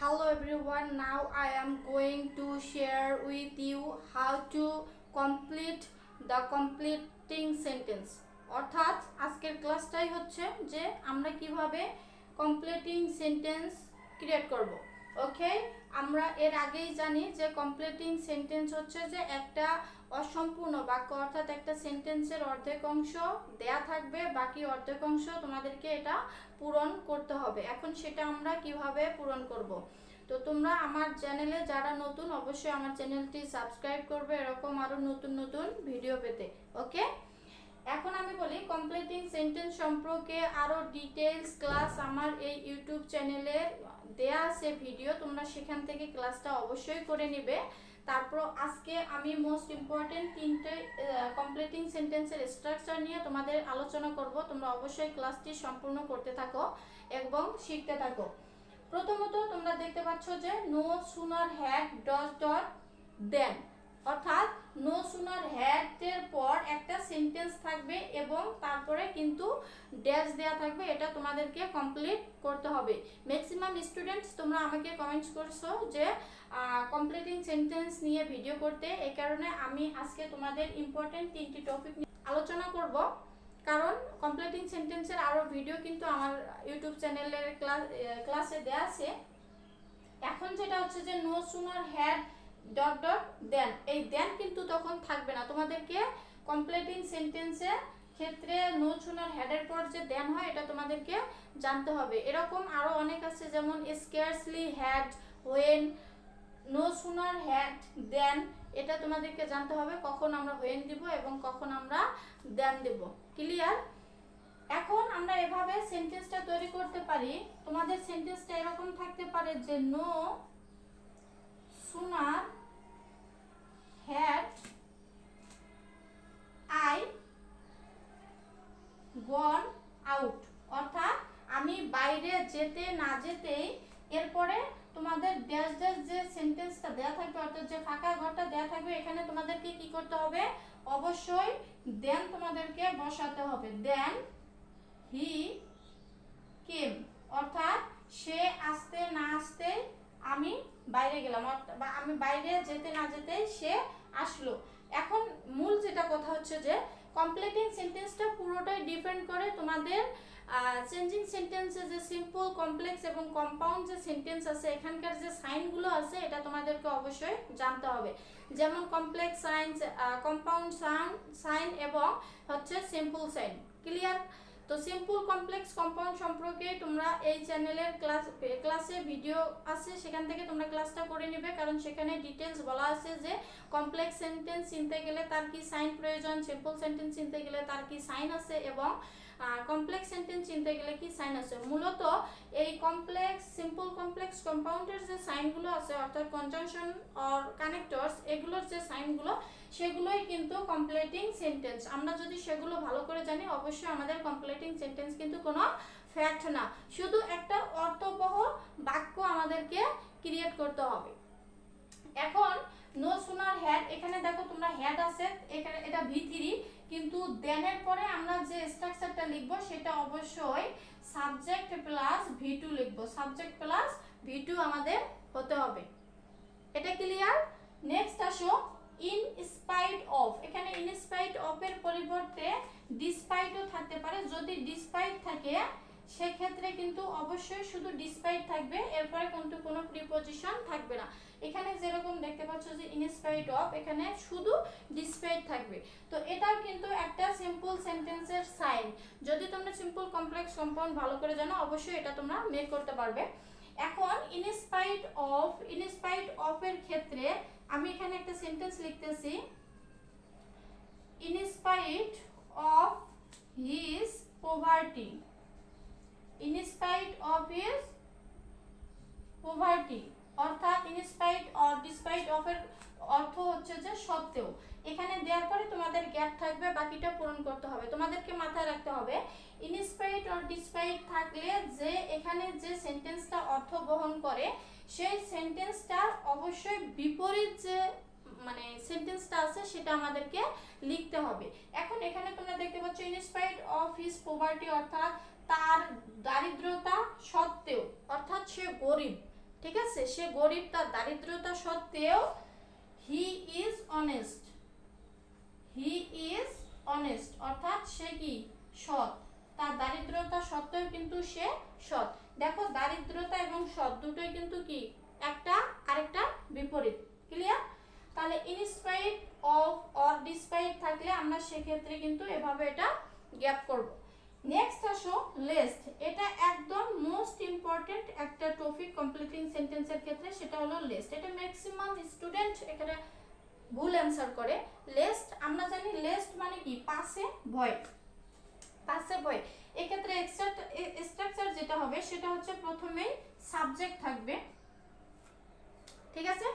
Hello everyone, now I am going to share with you how to complete the completing sentence. অর্থাৎ আজকের ক্লাসটাই হচ্ছে যে আমরা কীভাবে কমপ্লিটিং সেন্টেন্স ক্রিয়েট করব ওকে আমরা এর আগেই জানি যে কমপ্লিটিং সেন্টেন্স হচ্ছে যে একটা অসম্পূর্ণ বাক্য, অর্থাৎ একটা সেন্টেন্সের অর্ধেক অংশ দেয়া থাকবে, বাকি অর্ধেক অংশ তোমাদেরকে এটা পূরণ করতে হবে। এখন সেটা আমরা কীভাবে পূরণ করব? তো তোমরা আমার চ্যানেলে যারা নতুন, অবশ্যই আমার চ্যানেলটি সাবস্ক্রাইব করবে, এরকম আরও নতুন নতুন ভিডিও পেতে। ওকে এখন আমি বলি কমপ্লিটিং সেন্টেন্স সম্পর্কে আরও ডিটেইলস ক্লাস আমার এই ইউটিউব চ্যানেলে দেয়া আছে ভিডিও তোমরা সেখান থেকে ক্লাসটা অবশ্যই করে নেবে। তারপর আজকে আমি মোস্ট ইম্পর্টেন্ট তিনটে কমপ্লিটিং সেন্টেন্সের স্ট্রাকচার নিয়ে তোমাদের আলোচনা করব। তোমরা অবশ্যই ক্লাসটি সম্পূর্ণ করতে থাকো এবং শিখতে থাকো। প্রথমত তোমরা দেখতে পাচ্ছ যে no sooner had dot dot then অর্থাৎ নো সুনার হ্যাড এর পর একটা সেন্টেন্স থাকবে এবং তারপরে কিন্তু ড্যাশ দেয়া থাকবে, এটা তোমাদেরকে কমপ্লিট করতে হবে। ম্যাক্সিমাম স্টুডেন্টস তোমরা আমাকে কমেন্টস করছ যে কমপ্লিটিং সেন্টেন্স নিয়ে ভিডিও করতে। এই কারণে আমি আজকে তোমাদের ইম্পর্টেন্ট তিনটি টপিক আলোচনা করব। কারণ কমপ্লিটিং সেন্টেন্সের আরও ভিডিও কিন্তু আমার ইউটিউব চ্যানেলের ক্লাস ক্লাসে দেয়া আছে। এখন যেটা হচ্ছে যে no sooner had dot dot then এই দেন কিন্তু তখন থাকবে না। তোমাদেরকে কমপ্লিটিং সেন্টেন্সে ক্ষেত্রে নো সুনার হেডের পর যে দেন হয়, এটা তোমাদেরকে জানতে হবে। এরকম আরও অনেক আছে, যেমন scarcely had when no sooner had then এটা তোমাদেরকে জানতে হবে, কখন আমরা হোয়েন দিব এবং কখন আমরা দেন দেব। ক্লিয়ার এখন আমরা এভাবে সেন্টেন্সটা তৈরি করতে পারি। তোমাদের সেন্টেন্সটা এরকম থাকতে পারে যে no sooner had I gone out অর্থাৎ আমি বাইরে যেতে না যেতেই এরপরে তোমাদের ড্যাশ ড্যাশ যে সেন্টেন্সটা দেয়া থাকবে, অর্থাৎ যে ফাঁকা ঘরটা দেয়া থাকবে, এখানে তোমাদেরকে কি করতে হবে? অবশ্যই দেন তোমাদেরকে বসাতে হবে। দেন হি কেম অর্থাৎ সে আসতে না আসতে আমি বাইরে গেলাম। অর্থাৎ আমি বাইরে যেতে না যেতে সে আসলো। এখন মূল যেটা কথা হচ্ছে যে কমপ্লিটিং সেন্টেন্সটা পুরোটাই ডিপেন্ড করে তোমাদের চেঞ্জিং সেন্টেন্সে যে সিম্পল কমপ্লেক্স এবং কম্পাউন্ড যে সেন্টেন্স আছে, এখানকার যে সাইনগুলো আছে, এটা তোমাদেরকে অবশ্যই জানতে হবে। যেমন complex sign compound sign sign এবং হচ্ছে সিম্পল সাইন ক্লিয়ার তো সিম্পল কমপ্লেক্স কম্পাউন্ড সম্পর্কে তোমরা এই চ্যানেলের ক্লাস ক্লাসে ভিডিও আছে, সেখান থেকে তোমরা ক্লাসটা করে নেবে। কারণ সেখানে ডিটেলস বলা আছে যে কমপ্লেক্স সেন্টেন্স চিনতে গেলে তার কি সাইন প্রয়োজন সিম্পল সেন্টেন্স চিনতে গেলে তার কি সাইন আছে এবং কমপ্লেক্স সেন্টেন্স চিনতে গেলে কি সাইন আছে? মূলত এই কমপ্লেক্স সিম্পল কমপ্লেক্স কম্পাউন্ডের যে সাইনগুলো আছে, অর্থাৎ কনজাংশন অর কানেক্টরস এগুলোর যে সাইনগুলো সেগুলোই কিন্তু কমপ্লিটিং সেন্টেন্স আমরা যদি সেগুলো ভালো করে জানি, অবশ্যই আমাদের কমপ্লিটিং সেন্টেন্স কিন্তু কোনো ফ্যাক্ট না। শুধু একটা অর্থবহ বাক্য আমাদেরকে ক্রিয়েট করতে হবে। এখন নো সুনার হ্যাড এখানে দেখো তোমরা হ্যাড আছে, এখানে এটা ভি থ্রি কিন্তু দেনের পরে আমরা যে স্ট্রাকচারটা লিখব সেটা অবশ্যই সাবজেক্ট প্লাস ভি টু লিখব। সাবজেক্ট প্লাস ভি টু আমাদের হতে হবে। এটা ক্লিয়ার নেক্সট আসো ইন স্পাইট অফ এখানে ইন স্পাইট অফ এর পরিবর্তে ডিসপাইটও থাকতে পারে। যদি ডিসপাইট থাকে সেক্ষেত্রে কিন্তু অবশ্যই শুধু ডিসপাইট থাকবে, এরপরে কিন্তু কোনো প্রিপোজিশন থাকবে না। এখানে যেরকম দেখতে পাচ্ছ যে ইনস্পাইট অফ এখানে শুধু ডিসপাইট থাকবে। তো এটাও কিন্তু একটা সিম্পল সেন্টেন্সের সাইন যদি তোমরা সিম্পল কমপ্লেক্স কম্পাউন্ড ভালো করে জানো, অবশ্যই এটা তোমরা মেক করতে পারবে। এখন ইনস্পাইট অফ ইনস্পাইট অফ এর ক্ষেত্রে আমি এখানে একটা সেন্টেন্স লিখতেছি। In spite of his poverty in spite of his poverty অর্থাৎ in spite or despite of এর অর্থ হচ্ছে যে সত্ত্বেও। এখানে দেওয়ার পরে তোমাদের গ্যাপ থাকবে, বাকিটা পূরণ করতে হবে। তোমাদেরকে মাথায় রাখতে হবে ইনস্পাইট অর ডিসপাইট থাকলে যে এখানে যে সেন্টেন্সটা অর্থ বহন করে, সেই সেন্টেন্সটার অবশ্যই বিপরীত যে মানে সেন্টেন্সটা আছে, সেটা আমাদেরকে লিখতে হবে। এখন এখানে তোমরা দেখতে পাচ্ছ ইনস্পাইট অফ হিজ পোভার্টি অর্থাৎ তার দারিদ্রতা সত্ত্বেও, অর্থাৎ সে গরিব, ঠিক আছে? সে গরিব, তার দারিদ্রতা সত্ত্বেও he is honest he is honest অর্থাৎ সে কি? সৎ। তার দারিদ্রতা সত্ত্বেও কিন্তু সে সৎ। দেখো, দারিদ্রতা এবং সৎ দুটোই কিন্তু কি? একটা আরেকটা বিপরীত। ক্লিয়ার তাহলে ইনস্পাইট অফ অর ডিসপাইট থাকলে আমরা সেক্ষেত্রে কিন্তু এভাবে এটা গ্যাপ করব। নেক্সট আসো লেস্ট এটা একদম মোস্ট ইম্পর্টেন্ট একটা টপিক কমপ্লিটিং সেন্টেন্সের ক্ষেত্রে, সেটা হলো লেস্ট এটা ম্যাক্সিমাম স্টুডেন্ট এখানে ভুল অ্যান্সার করে। লেস্ট আমরা জানি লেস্ট মানে কি? পাশে ভয়। পাশে ভয়। এক্ষেত্রে স্ট্রাকচার যেটা হবে, সেটা হচ্ছে প্রথমেই সাবজেক্ট থাকবে। ঠিক আছে?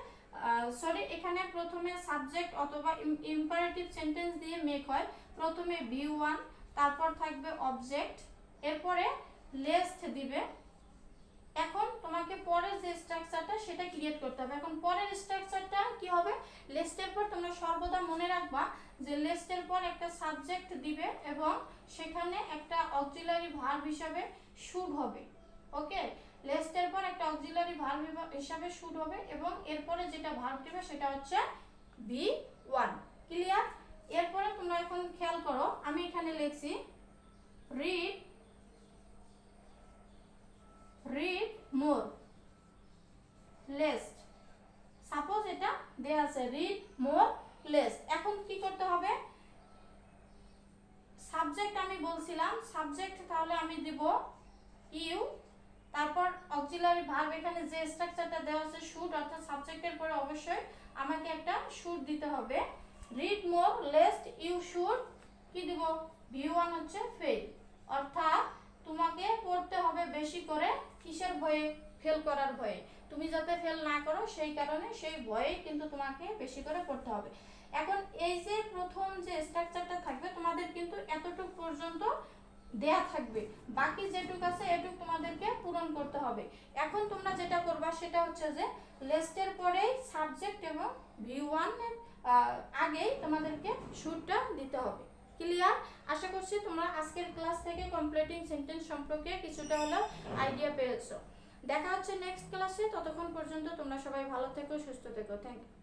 সরি এখানে প্রথমে সাবজেক্ট অথবা ইম্পারেটিভ সেন্টেন্স দিয়ে মেক হয়। প্রথমে বি ওয়ান তারপর থাকবে অবজেক্ট এরপরে লেস্ট দিবে। এখন তোমাকে পরের যে স্ট্রাকচারটা সেটা ক্রিয়েট করতে হবে। এখন পরের স্ট্রাকচারটা কি হবে? লেস্টের পর তোমরা সর্বদা মনে রাখবা যে লেস্টের পর একটা সাবজেক্ট দিবে এবং সেখানে একটা অক্সিলারি ভার্ব হিসাবে শুড হবে। ওকে লেস্টের পর একটা অক্সিলারি ভার্ব হিসাবে শুড হবে এবং এরপরে যেটা ভার্ব দিবে, সেটা হচ্ছে বি ওয়ান ক্লিয়ার এরপরে তোমরা এখন খেয়াল করো, আমি এখানে লিখছি read read more lest suppose এটা দেয়া আছে রিড মোর লেস্ট এখন কি করতে হবে? সাবজেক্ট আমি বলছিলাম সাবজেক্ট তাহলে আমি দিব ইউ তারপর অক্সিলারি ভার্ব এখানে যে স্ট্রাকচারটা দেওয়া আছে শুড অর্থাৎ সাবজেক্টের পরে অবশ্যই আমাকে একটা শুড দিতে হবে। Read more lest you should কি দিব? ভি ওয়ান হচ্ছে ফেল অর্থাৎ তোমাকে পড়তে হবে বেশি করে কিসের ভয়ে? ফেল করার ভয়ে। তুমি যাতে ফেল না করো, সেই কারণে সেই ভয়ে কিন্তু তোমাকে বেশি করে পড়তে হবে। এখন এই যে প্রথম যে স্ট্রাকচারটা থাকবে, তোমাদের কিন্তু এতটুকু পর্যন্ত দেয়া থাকবে। বাকি যেটুকু আছে, এটুকু তোমাদেরকে পূরণ করতে হবে। এখন তোমরা যেটা করবা, সেটা হচ্ছে যে লেস্টের পরেই সাবজেক্ট এবং ভি ওয়ানের আগেই তোমাদেরকে শুটটা দিতে হবে। ক্লিয়ার আশা করছি তোমরা আজকের ক্লাস থেকে কমপ্লিটিং সেন্টেন্স সম্পর্কে কিছুটা হলো আইডিয়া পেয়েছ। দেখা হচ্ছে নেক্সট ক্লাসে ততক্ষণ পর্যন্ত তোমরা সবাই ভালো থেকো, সুস্থ থেকো। Thank you